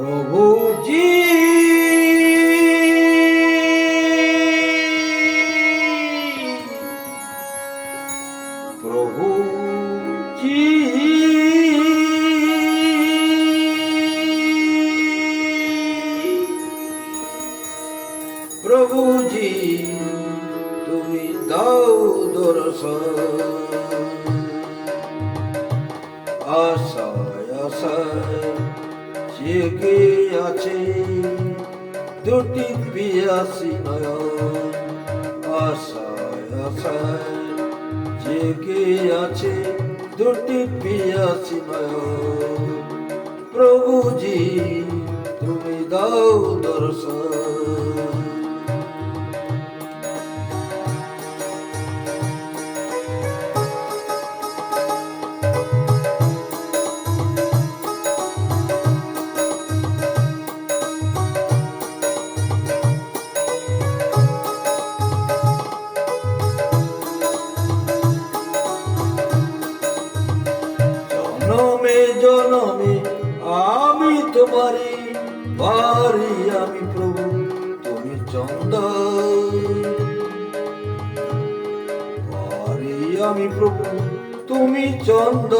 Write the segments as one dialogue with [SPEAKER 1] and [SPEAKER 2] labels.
[SPEAKER 1] প্রভু জি প্রভু জি প্রভু জি তুমি দাও দর্শন। জেগে আছে? দুটি পিয়াসি নয়ন, আশায় আশায় জেগে আছে? দুটি পিয়াসি নয়ন। প্রভুজি, তুমি দাও দর্শন। আমি তোমারি বাড়ি, আমি প্রভু তুমি চন্দ বাড়ি, আমি প্রভু তুমি চন্দ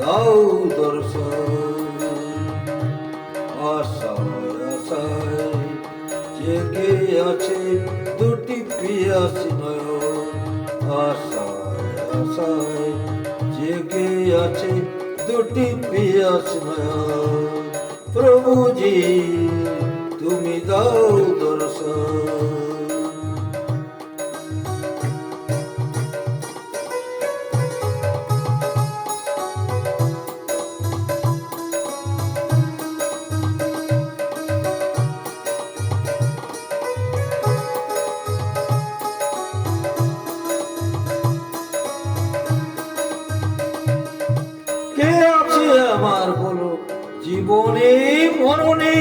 [SPEAKER 1] দাও দর্শন। আশায় আশায় জেগে আছে দুটি পিয়াসি নয়ন। আশায় আশায় জেগে আছে দুটি পিয়াস প্রভুজি তুমি দাও দর্শন। কে আছে আমার বলো? জীবনে মরণে।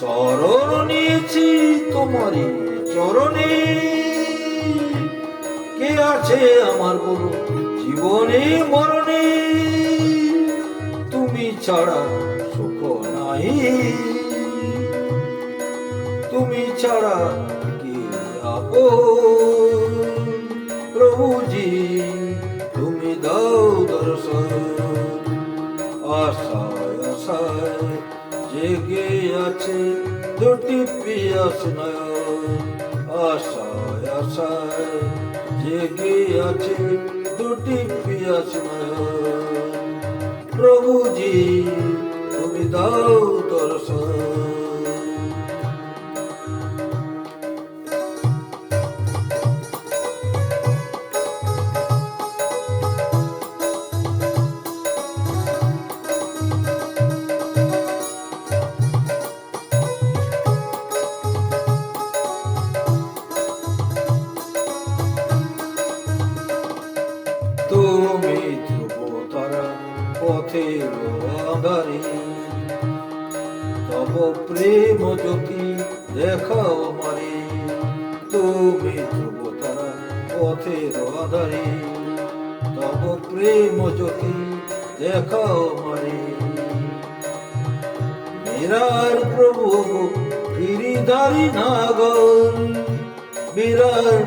[SPEAKER 1] শরণ নিয়েছি তোমারই চরণে। কে আছে আমার বলো? জীবনে মরণে। তুমি ছাড়া সুখ নাই। তুমি ছাড়া কে আপন প্রভুজি তুমি দাও দর্শন। আশায় আশায় জেগে আছে দুটি পিয়াস নয়ন। আশায় আশায় জেগে আছে দুটি পিয়াস নয়ন। প্রভুজি, তুমি দাও দর্শন। আধারে তব প্রেম জ্যোতি দেখাও মারে তুমি ধ্রুব তারা পথে আধারে তব প্রেম জ্যোতি দেখাও মারে মেরার প্রভু, গিরিধারী নাগর বিরার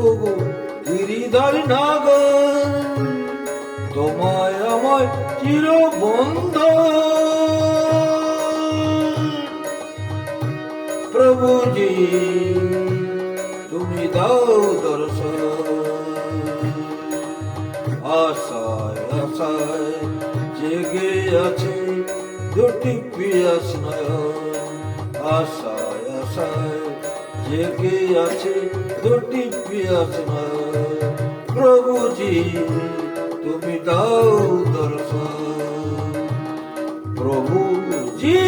[SPEAKER 1] প্রভু গিরিধারী নাগর, তোমায় আমায় চির বন্ধ প্রভুজি, তুমি দাও দর্শন। আশায় আশায় জেগে আছে দুটি পিয়াস নয়ন আশায় আশায় জেগে আছে দুটি পিয়াস নয়ন প্রভুজি তুমি দাও দর্শন। প্রভুজি